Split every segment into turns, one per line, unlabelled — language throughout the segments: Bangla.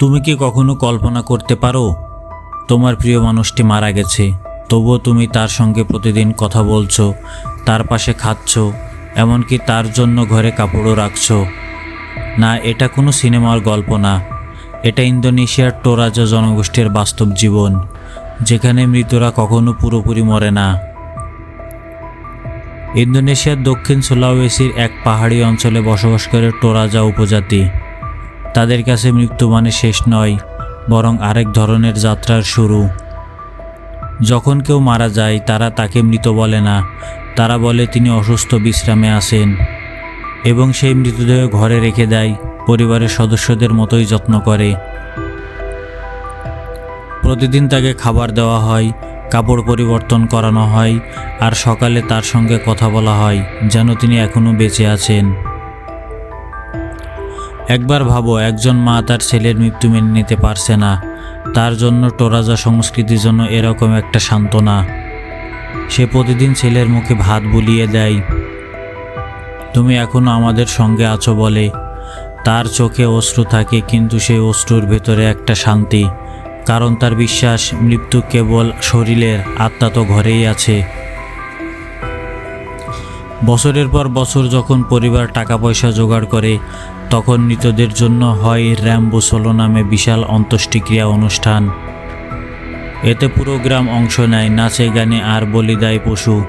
তুমি কি কখনো কল্পনা করতে পারো? তোমার প্রিয় মানুষটি মারা গেছে। তবুও তুমি তার সঙ্গে প্রতিদিন কথা বলছো, তার পাশে খাচ্ছ, এমনকি তার জন্য ঘরে কাপড়ও রাখছো। না, এটা কোনো সিনেমার গল্প না। এটা ইন্দোনেশিয়ার টোরাজা জনগোষ্ঠীর বাস্তব জীবন, যেখানে মৃতরা কখনো পুরোপুরি মরে না। ইন্দোনেশিয়ার দক্ষিণ সুলাওয়েসির এক পাহাড়ি অঞ্চলে বসবাস করে টোরাজা উপজাতি। তাদের কাছে মৃত্যু মানে শেষ নয়, বরং আরেক ধরনের যাত্রার শুরু। যখন কেউ মারা যায়, তারা তাকে মৃত বলে না। তারা বলে, তিনি অসুস্থ, বিশ্রামে আসেন এবং সেই মৃতদেহ ঘরে রেখে দেয়, পরিবারের সদস্যদের মতোই যত্ন করে। প্রতিদিন তাকে খাবার দেওয়া হয়, কাপড় পরিবর্তন করানো হয়, আর সকালে তার সঙ্গে কথা বলা হয়, যেন তিনি এখনও বেঁচে আছেন। একবার ভাবো, একজন মা তার ছেলের মৃত্যু মেনে নিতে পারছে না। তার জন্য টোরাজা সংস্কৃতির জন্য এরকম একটা সান্ত্বনা। সে প্রতিদিন ছেলের মুখে ভাত বুলিয়ে দেয়। তুমি এখনও আমাদের সঙ্গে আছো বলে। তার চোখে অশ্রু থাকে, কিন্তু সেই অশ্রুর ভেতরে একটা শান্তি। কারণ তার বিশ্বাস, মৃত্যু কেবল শরীরের, আত্মা তো ঘরেই আছে। বছরের পর বছর যখন পরিবার টাকা পয়সা জোগাড় করে, তখন মৃতদের জন্য হয় র্যাম্বো সোলো নামে বিশাল অন্ত্যেষ্টিক্রিয়া অনুষ্ঠান। এতে পুরো গ্রাম অংশ নেয়, নাচে, গানে আর বলি দেয় পশু।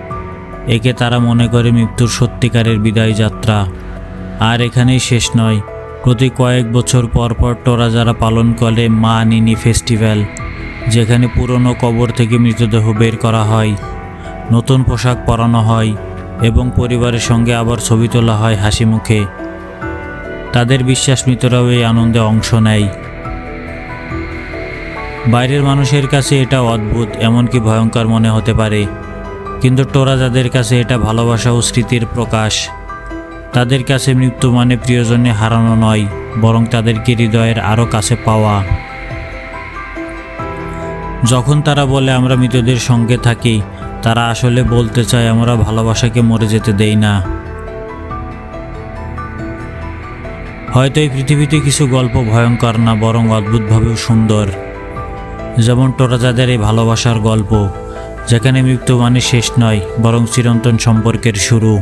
একে তারা মনে করে মৃত্যুর সত্যিকারের বিদায় যাত্রা। আর এখানেই শেষ নয়, প্রতি কয়েক বছর পর পর টোরা যারা পালন করে মা নিনি ফেস্টিভ্যাল, যেখানে পুরনো কবর থেকে মৃতদেহ বের করা হয়। নতুন পোশাক পরানো হয় এবং পরিবারের সঙ্গে আবার ছবি তোলা হয় হাসি মুখে। তাদের বিশ্বাস মৃতরাও এই আনন্দে অংশ নেয়। বাইরের মানুষের কাছে এটা অদ্ভুত, এমনকি ভয়ঙ্কর মনে হতে পারে। কিন্তু টোরা যাদের কাছে এটা ভালোবাসা ও স্মৃতির প্রকাশ, তাদের কাছে মৃত্যু মানে প্রিয়জনে হারানো নয়, বরং তাদেরকে হৃদয়ের আরও কাছে পাওয়া। যখন তারা বলে, আমরা মৃতদের সঙ্গে থাকি তারা আসলে বলতে চায়, আমরা ভালোবাসাকে মরে যেতে দেই না। হয়তো এই পৃথিবীতে কিছু গল্প ভয়ঙ্কর না, বরং অদ্ভুতভাবেও সুন্দর। যেমন টোরাজাদের এই ভালোবাসার গল্প, যেখানে মৃত্যু মানে শেষ নয়, বরং চিরন্তন সম্পর্কের শুরু।